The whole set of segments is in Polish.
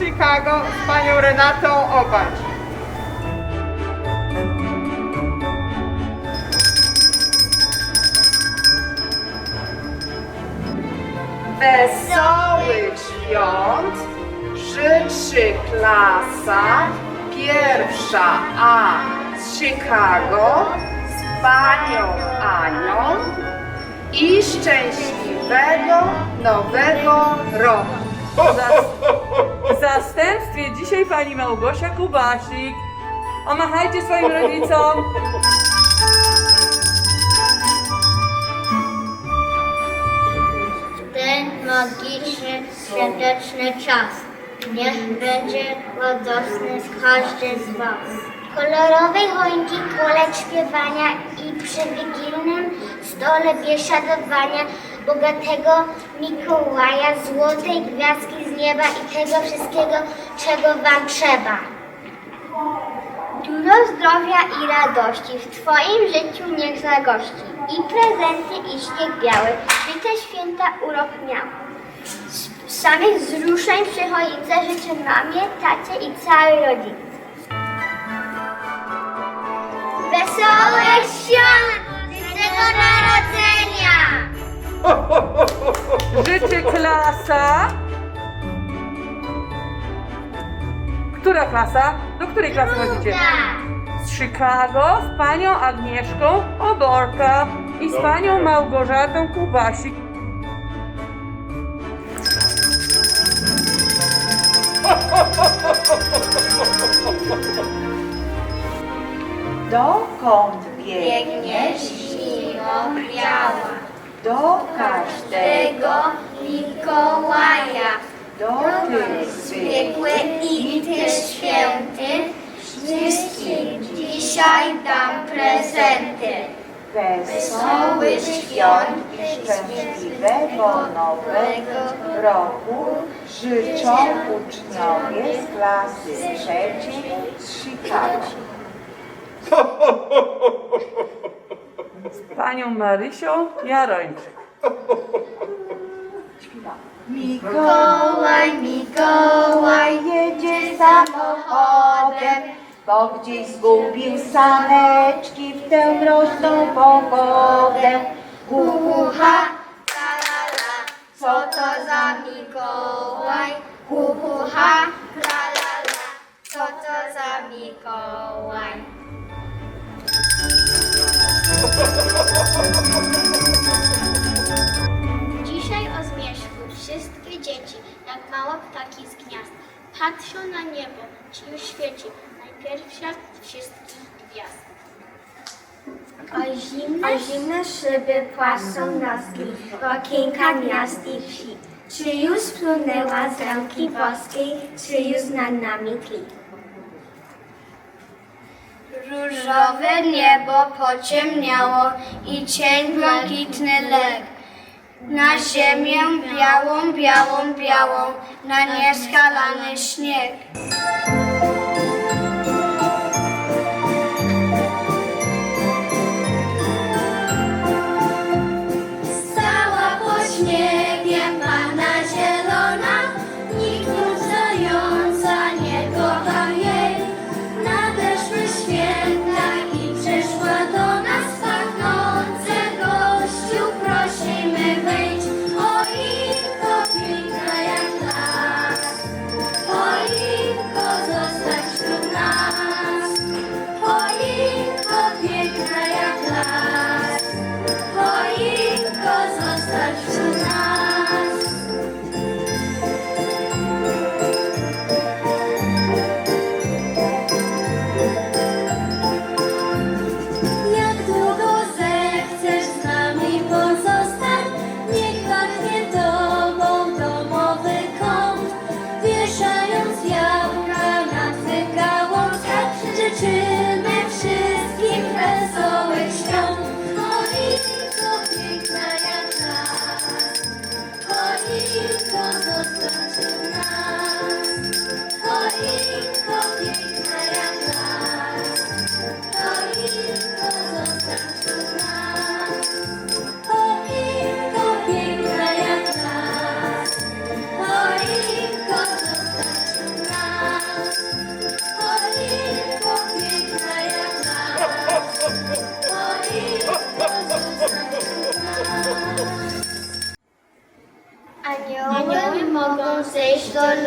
Chicago z panią Renatą Obacz. Wesołych świąt życzy klasa pierwsza A z Chicago z panią Anią i szczęśliwego nowego roku. W zastępstwie dzisiaj pani Małgosia Kubasik. Omachajcie swoim rodzicom. ten magiczny, świąteczny czas. Niech będzie radosny z każdy z Was. Kolorowej choinki, kolek śpiewania i przy wigilnym stole biesiadowania bogatego Mikołaja, złotej gwiazdki z nieba i tego wszystkiego, czego Wam trzeba. Dużo zdrowia i radości w Twoim życiu niech zagości. I prezenty, i śnieg biały, by te święta urok miały. Z samych wzruszeń przy choince życzę mamie, tacie i całej rodzinie. Wesołych świąt! Bożego Narodzenia! Życzy klasa. Która klasa? Do której klasy chodzicie? Z Chicago z panią Agnieszką Oborka i z panią Małgorzatą Kubasik. Dokąd biegnie Biegniesz zimo biała, do każdego, Mikołaja. do tych Zwykły i ty święty, wszystkim dzisiaj dam prezenty. wesołych świąt szczęśliwego nowego roku życzą uczniowie z klasy trzeciej z Chicago. Z panią Marysią Jarończyk. Mikołaj, Mikołaj, jedzie samochodem, bo gdzieś zgubił saneczki w tę mroźną pogodę. hu, hu, ha, la, la, la. Co to za Mikołaj? Hu, hu, ha, la, la, la. Co to za Mikołaj? Dzisiaj o zmierzchu wszystkie dzieci, jak małe ptaki z gniazd, patrzą na niebo, czy już świeci najpierwsza wszystkich gwiazd. O zimne, o zimne szyby płaszczą noski, okienka miast i wsi. Czy już splunęła z ręki boskiej, czy już nad nami tli? Różowe niebo pociemniało i cień błękitny legł. Na ziemię białą, białą, białą, na nieskalany śnieg.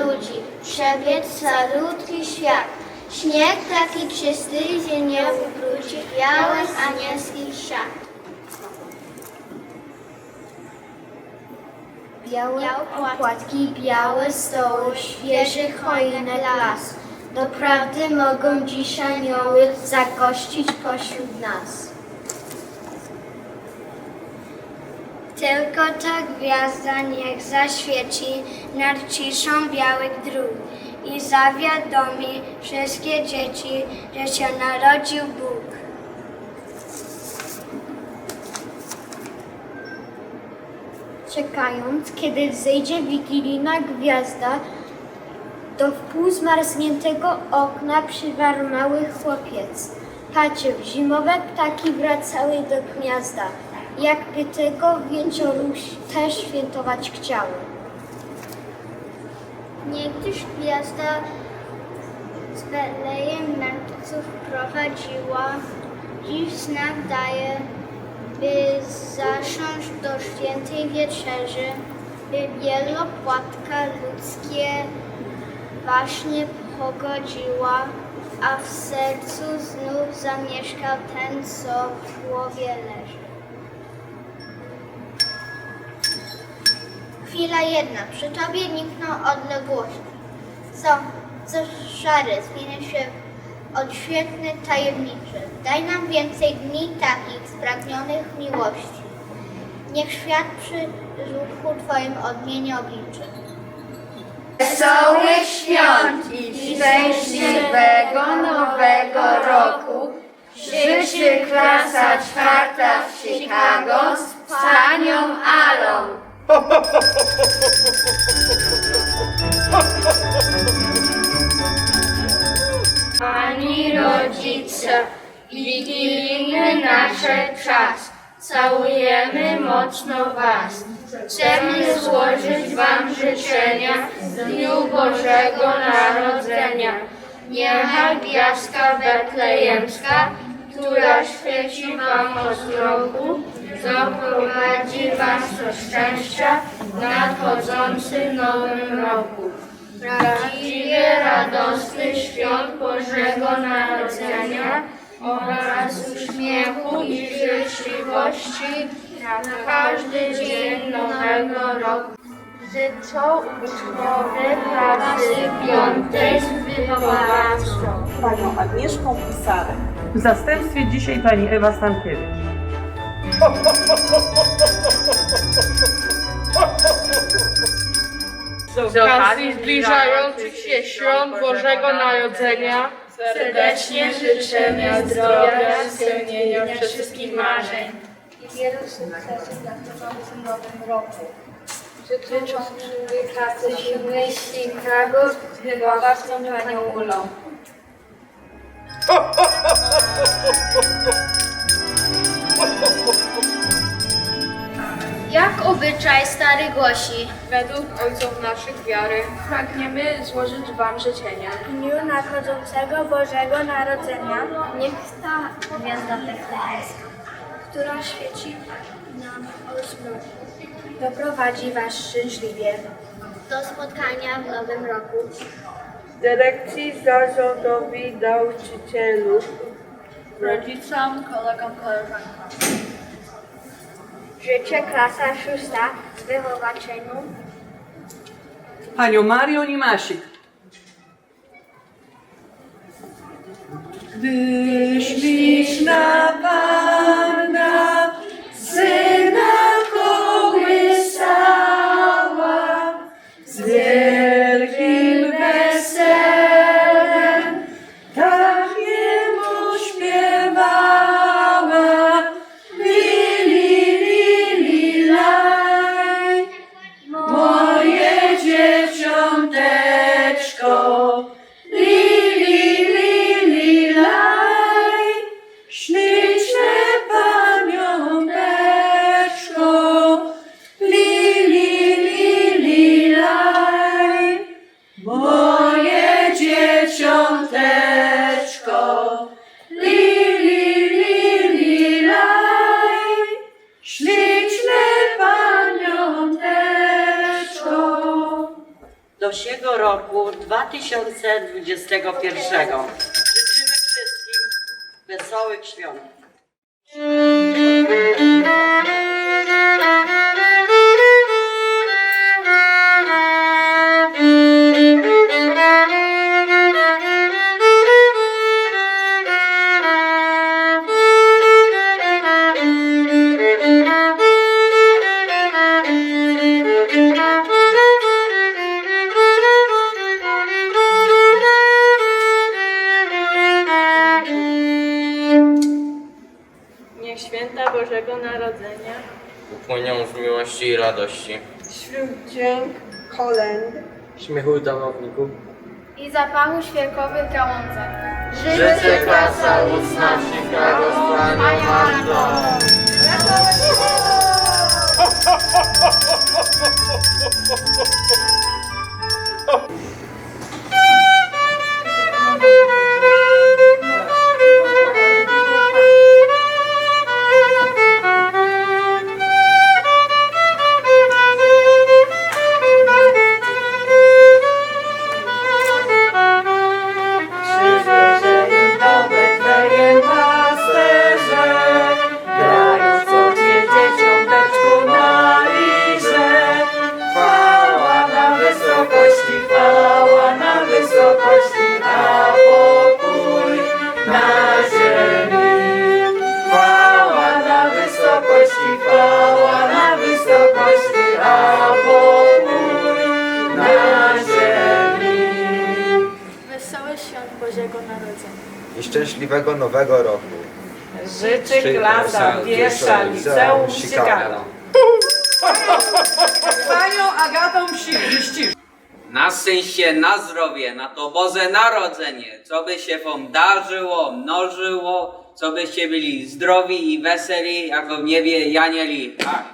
Ludzi, przebiec calutki świat. Śnieg taki czysty, że nie ubrudzi białych anielskich szat. Białe opłatki, białe stoły, świeży choinek las. Doprawdy mogą dziś anioły zagościć pośród nas. Tylko ta gwiazda niech zaświeci nad ciszą białych dróg i zawiadomi wszystkie dzieci, że się narodził Bóg. Czekając, kiedy wzejdzie wigilijna gwiazda, do wpół zmarzniętego okna przywarł mały chłopiec. Patrzył, zimowe ptaki wracały do gniazda, jakby tego wieczoru też świętować chciały. Niegdyś gwiazda z Betlejem mędrców prowadziła, dziś znak daje, by zasiąść do świętej wieczerzy, by wielopłatka ludzkie właśnie pogodziła, a w sercu znów zamieszkał ten, co w głowie leży. Chwila jedna, przy tobie nikną odległości. Co, co szary, zmienia się w odświetny, tajemniczy. Daj nam więcej dni takich spragnionych miłości. Niech świat przy żółtku Twoim odmieni obliczy. Wesołych świąt i szczęśliwego nowego roku życzy klasa czwarta w Chicago z panią Alą. Pani rodzice, wigilijny nadszedł czas. Całujemy mocno Was. Chcemy złożyć Wam życzenia w Dniu Bożego Narodzenia. Niechaj gwiazdka betlejemska, która świeci Wam od roku, zaprowadzi Was do szczęścia w nadchodzącym nowym roku. Prawdziwie radosny świąt Bożego Narodzenia oraz uśmiechu i życzliwości na każdy dzień nowego roku. Życzą uczniowie klasy piątej z wychowawcą. Panią Agnieszką Pisarek. W zastępstwie dzisiaj pani Ewa Stankiewicz. Z okazji zbliżających się świąt Bożego Narodzenia serdecznie życzymy zdrowia, spełnienia wszystkich marzeń. I wielu sukcesów w nadchodzącym nowym roku. Życzą klasy siódmej z Chicago z wychowawcą panią Ulą. Jak obyczaj stary głosi, Według ojców naszych wiary pragniemy złożyć Wam życzenia. w dniu nadchodzącego Bożego Narodzenia niech ta gwiazda betlejemska, która świeci nam ośmiu, doprowadzi Was szczęśliwie do spotkania w nowym roku. Dyrekcji zarządowi nauczycielu, rodzicom, kolegom, koleżankom. Życzę klasa szósta z wychowaczeniu Panią Marią Nimasik. Gdy śliczna panna śliczne pamiąteczko. Do siego roku roku 2021. Życzymy wszystkim wesołych świąt. Narodzenia z miłości i radości, Wśród dźwięk kolęd. śmiechu domowników. I zapachu świerkowych gałązek. Życzę klasa ustna z Panią. I szczęśliwego nowego roku. Życzy klasa pierwsza liceum Chicago. Z panią Agatą Ścisz. Na szczęście, na zdrowie, na to Boże Narodzenie, co by się wam darzyło, mnożyło, co byście byli zdrowi i weseli, jako w niebie janieli. Tak.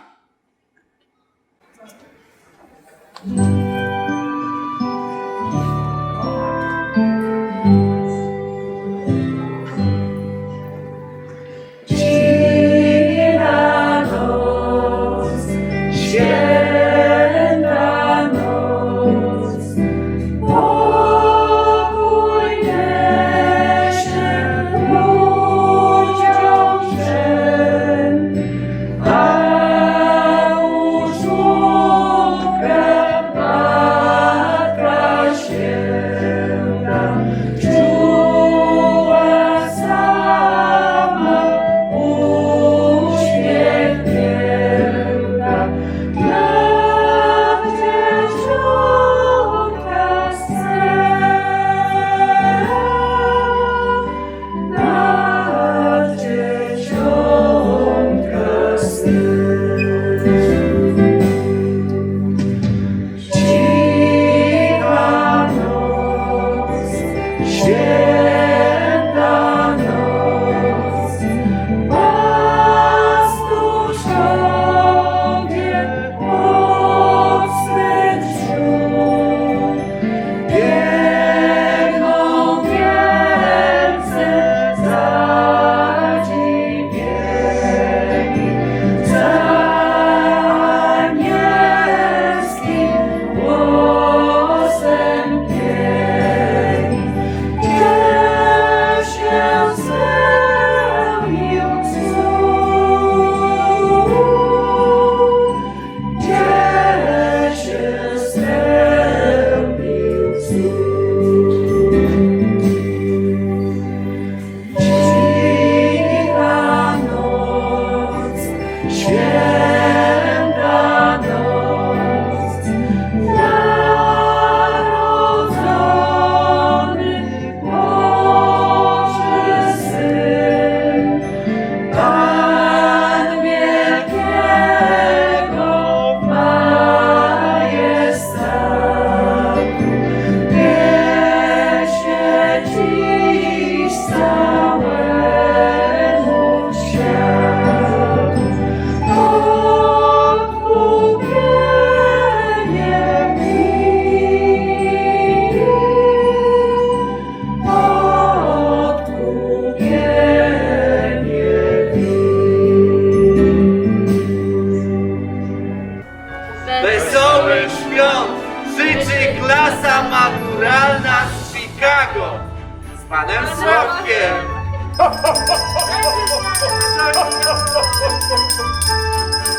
Maturalna z Chicago z panem Sławkiem.